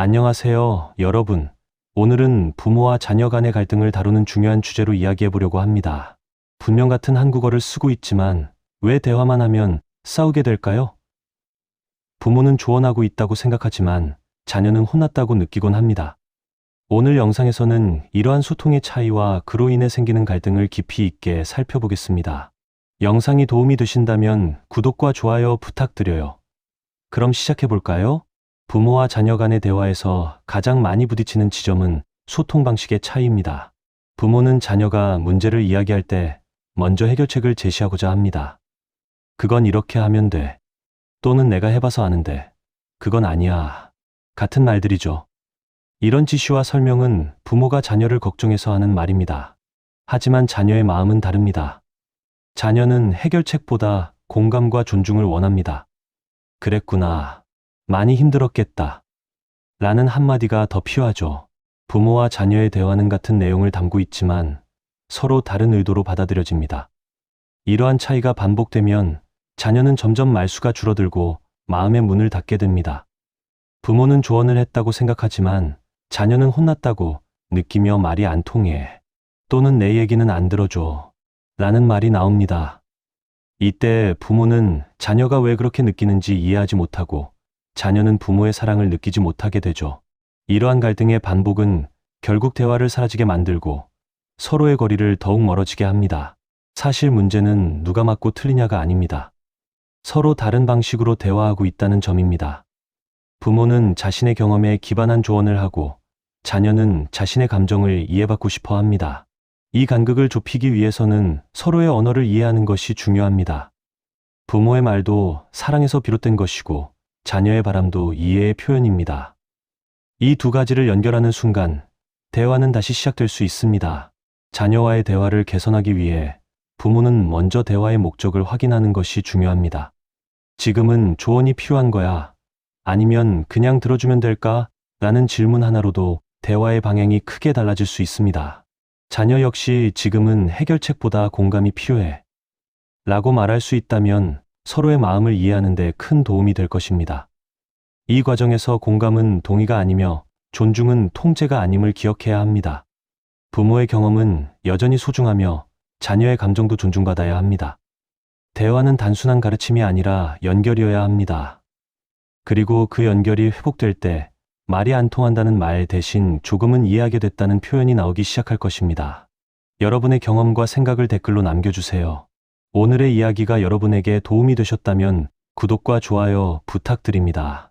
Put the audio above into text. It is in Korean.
안녕하세요, 여러분. 오늘은 부모와 자녀 간의 갈등을 다루는 중요한 주제로 이야기해 보려고 합니다. 분명 같은 한국어를 쓰고 있지만 왜 대화만 하면 싸우게 될까요? 부모는 조언하고 있다고 생각하지만 자녀는 혼났다고 느끼곤 합니다. 오늘 영상에서는 이러한 소통의 차이와 그로 인해 생기는 갈등을 깊이 있게 살펴보겠습니다. 영상이 도움이 되신다면 구독과 좋아요 부탁드려요. 그럼 시작해 볼까요? 부모와 자녀 간의 대화에서 가장 많이 부딪히는 지점은 소통 방식의 차이입니다. 부모는 자녀가 문제를 이야기할 때 먼저 해결책을 제시하고자 합니다. 그건 이렇게 하면 돼. 또는 내가 해봐서 아는데. 그건 아니야. 같은 말들이죠. 이런 지시와 설명은 부모가 자녀를 걱정해서 하는 말입니다. 하지만 자녀의 마음은 다릅니다. 자녀는 해결책보다 공감과 존중을 원합니다. 그랬구나. 많이 힘들었겠다. 라는 한마디가 더 필요하죠. 부모와 자녀의 대화는 같은 내용을 담고 있지만 서로 다른 의도로 받아들여집니다. 이러한 차이가 반복되면 자녀는 점점 말수가 줄어들고 마음의 문을 닫게 됩니다. 부모는 조언을 했다고 생각하지만 자녀는 혼났다고 느끼며 말이 안 통해 또는 내 얘기는 안 들어줘 라는 말이 나옵니다. 이때 부모는 자녀가 왜 그렇게 느끼는지 이해하지 못하고 자녀는 부모의 사랑을 느끼지 못하게 되죠. 이러한 갈등의 반복은 결국 대화를 사라지게 만들고 서로의 거리를 더욱 멀어지게 합니다. 사실 문제는 누가 맞고 틀리냐가 아닙니다. 서로 다른 방식으로 대화하고 있다는 점입니다. 부모는 자신의 경험에 기반한 조언을 하고 자녀는 자신의 감정을 이해받고 싶어 합니다. 이 간극을 좁히기 위해서는 서로의 언어를 이해하는 것이 중요합니다. 부모의 말도 사랑에서 비롯된 것이고 자녀의 바람도 이해의 표현입니다. 이 두 가지를 연결하는 순간 대화는 다시 시작될 수 있습니다. 자녀와의 대화를 개선하기 위해 부모는 먼저 대화의 목적을 확인하는 것이 중요합니다. 지금은 조언이 필요한 거야. 아니면 그냥 들어주면 될까? 라는 질문 하나로도 대화의 방향이 크게 달라질 수 있습니다. 자녀 역시 지금은 해결책보다 공감이 필요해. 라고 말할 수 있다면 서로의 마음을 이해하는 데 큰 도움이 될 것입니다. 이 과정에서 공감은 동의가 아니며 존중은 통제가 아님을 기억해야 합니다. 부모의 경험은 여전히 소중하며 자녀의 감정도 존중받아야 합니다. 대화는 단순한 가르침이 아니라 연결이어야 합니다. 그리고 그 연결이 회복될 때 말이 안 통한다는 말 대신 조금은 이해하게 됐다는 표현이 나오기 시작할 것입니다. 여러분의 경험과 생각을 댓글로 남겨주세요. 오늘의 이야기가 여러분에게 도움이 되셨다면 구독과 좋아요 부탁드립니다.